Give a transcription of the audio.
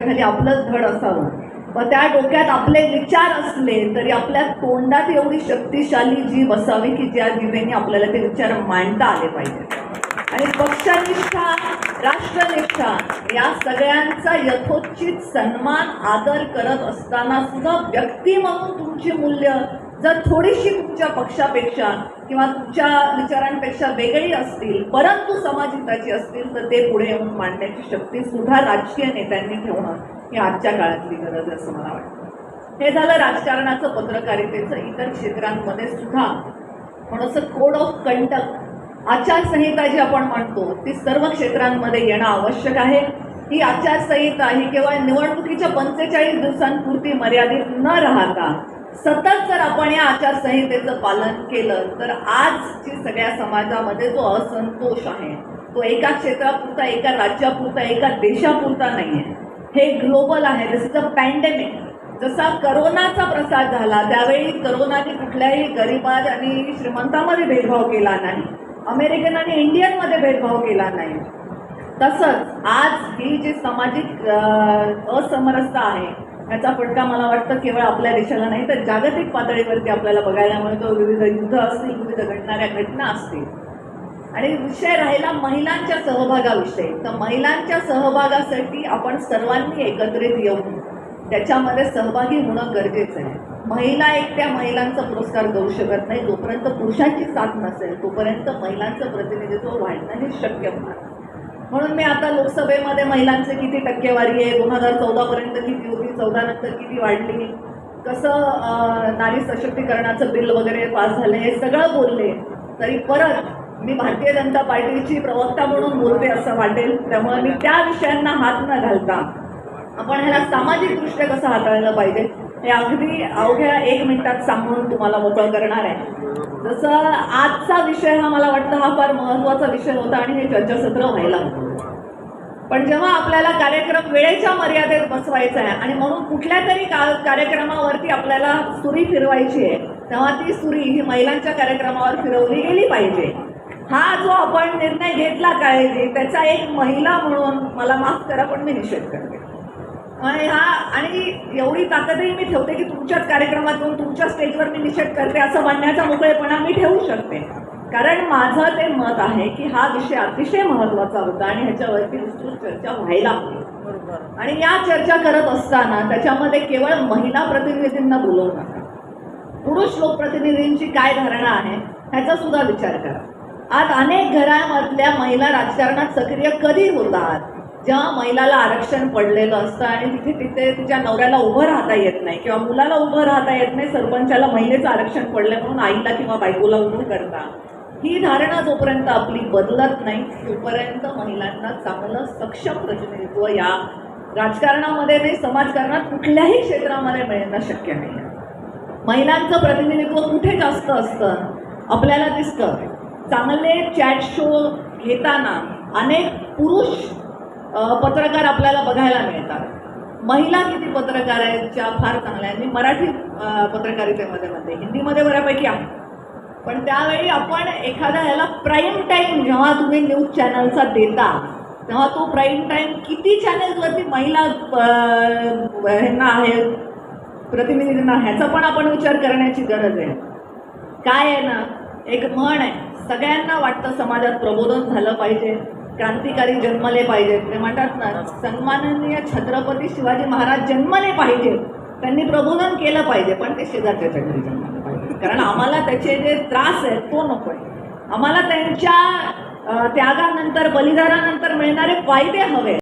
खाली आपलंच धड असावं. व त्या डोक्यात आपले विचार असले तरी आपल्या तोंडात एवढी शक्तिशाली जीव असावी की ज्या जीवेने आपल्याला ते विचार मांडता आले पाहिजे. आणि पक्षनिष्ठा राष्ट्रनिष्ठा या सगळ्यांचा यथोचित सन्मान आदर करत असताना सुद्धा व्यक्ती म्हणून तुमची मूल्य जर थोडीशी तुमच्या पक्षापेक्षा किंवा तुमच्या विचारांपेक्षा वेगळी असतील परंतु समाजहिताची असतील तर ते पुढे येऊन मांडण्याची शक्ती सुद्धा राजकीय नेत्यांनी ठेवणं ही आजच्या काळातली गरज असं मला वाटतं. हे झालं राजकारणाचं पत्रकारितेचं इतर क्षेत्रांमध्ये सुद्धा. म्हणून कोड ऑफ कंडक्ट आचारसंहिता जी आपण म्हणतो ती सर्व क्षेत्रांमध्ये येणं आवश्यक आहे. ही आचारसंहिता ही केवळ निवडणुकीच्या पंचेचाळीस दिवसांपुरती मर्यादित न राहता सतत जर आपण या आचारसंहितेचं पालन केलं तर आजची सगळ्या समाजामध्ये जो असंतोष आहे तो एका क्षेत्रापुरता एका राज्यापुरता एका देशापुरता नाही आहे हे ग्लोबल आहे. दिस इज अ पॅन्डेमिक जसा करोनाचा प्रसार झाला त्यावेळी करोनाने कुठल्याही गरीबात आणि श्रीमंतामध्ये भेदभाव केला नाही. अमेरिकन आणि इंडियनमध्ये भेदभाव केला नाही. तसंच आज ही जी सामाजिक असमरसता आहे याचा फटका मला वाटतं केवळ आपल्या देशाला नाही तर जागतिक पातळीवरती आपल्याला बघायला मिळतो. विविध युद्ध असतील विविध घडणाऱ्या घटना असतील. आणि विषय राहिला महिलांच्या सहभागाविषयी. तर महिलांच्या सहभागासाठी आपण सर्वांनी एकत्रित येऊन त्याच्यामध्ये सहभागी होणं गरजेचं आहे. महिला एकट्या महिलांचा पुरस्कार देऊ शकत नाही जोपर्यंत पुरुषांची साथ नसेल तोपर्यंत महिलांचं प्रतिनिधित्व वाढणं हे शक्य होणार म्हणून मी आता लोकसभेमध्ये महिलांचे किती टक्केवारी आहे? दोन हजार चौदापर्यंत किती होती? चौदा नंतर किती वाढली? कसं नारी सशक्तीकरणाचं बिल वगैरे पास झालं हे सगळं बोलले. तरी परत मी भारतीय जनता पार्टीची प्रवक्ता म्हणून बोलते असं वाटेल. त्यामुळे मी त्या विषयांना हात न घालता आपण ह्याला सामाजिकदृष्ट्या कसं हाताळलं पाहिजे? हे अगदी अवघ्या एक मिनिटात सांगून तुम्हाला मोकळं करणार आहे. जसं आजचा विषय हा मला वाटतं हा फार महत्त्वाचा विषय होता आणि हे चर्चासत्र व्हायला होतं. पण जेव्हा आपल्याला कार्यक्रम वेळेच्या मर्यादेत बसवायचा आहे आणि म्हणून कुठल्या तरी का कार्यक्रमावरती आपल्याला सुरी फिरवायची आहे तेव्हा ती सुरी ही महिलांच्या कार्यक्रमावर फिरवली गेली पाहिजे. हा जो आपण निर्णय घेतला काळजी त्याचा एक महिला म्हणून मला माफ करा पण मी निषेध करते. आणि हा आणि एवढी ताकदही मी ठेवते की तुमच्याच कार्यक्रमात येऊन तुमच्या स्टेजवर मी निषेध करते असं म्हणण्याचा मोकळेपणा मी ठेवू शकते. कारण माझं ते मत आहे की हा विषय अतिशय महत्त्वाचा होता आणि ह्याच्यावरती विस्तृत चर्चा व्हायला हवी. आणि या चर्चा करत असताना त्याच्यामध्ये केवळ महिला प्रतिनिधींना बोलवू नका पुरुष लोकप्रतिनिधींची काय धारणा आहे ह्याचा सुद्धा विचार करा. आज अनेक घरामधल्या महिला राजकारणात सक्रिय कधी होतात? ज्या महिलाला आरक्षण पडलेलं असतं आणि तिथे तिथे तिच्या नवऱ्याला उभं राहता येत नाही किंवा मुलाला उभं राहता येत नाही सरपंचाला महिलेचं आरक्षण पडलं म्हणून आईला किंवा बायकोला उभं करता. ही धारणा जोपर्यंत आपली बदलत नाही तोपर्यंत महिलांना चांगलं सक्षम प्रतिनिधित्व या राजकारणामध्ये नाही समाजकारणात कुठल्याही क्षेत्रामध्ये मिळणं शक्य नाही. महिलांचं प्रतिनिधित्व कुठे जास्त असतं? आपल्याला दिसतं. चांगले चॅट शो घेताना अनेक पुरुष पत्रकार आपल्याला बघायला मिळतात. महिला किती पत्रकार आहेत ज्या फार चांगल्या आहेत. मी मराठी पत्रकारितेमध्ये म्हणते. हिंदीमध्ये बऱ्यापैकी आहे. पण त्यावेळी आपण एखाद्या ह्याला प्राईम टाईम जेव्हा तुम्ही न्यूज चॅनलचा देता तेव्हा तो प्राईम टाईम किती चॅनल्सवरती महिला ह्यांना आहेत प्रतिनिधींना ह्याचा पण आपण विचार करण्याची गरज आहे. काय आहे ना एक म्हण आहे. सगळ्यांना वाटतं समाजात प्रबोधन झालं पाहिजे. क्रांतिकारी जन्मले पाहिजेत. ते म्हणतात ना सन्माननीय छत्रपती शिवाजी महाराज जन्मले पाहिजेत त्यांनी प्रबोधन केलं पाहिजे पण ते शेजारच्या घरी जन्मले पाहिजे. कारण आम्हाला त्याचे जे त्रास आहेत तो नको आहे. आम्हाला त्यांच्या त्यागानंतर बलिदानानंतर मिळणारे फायदे हवे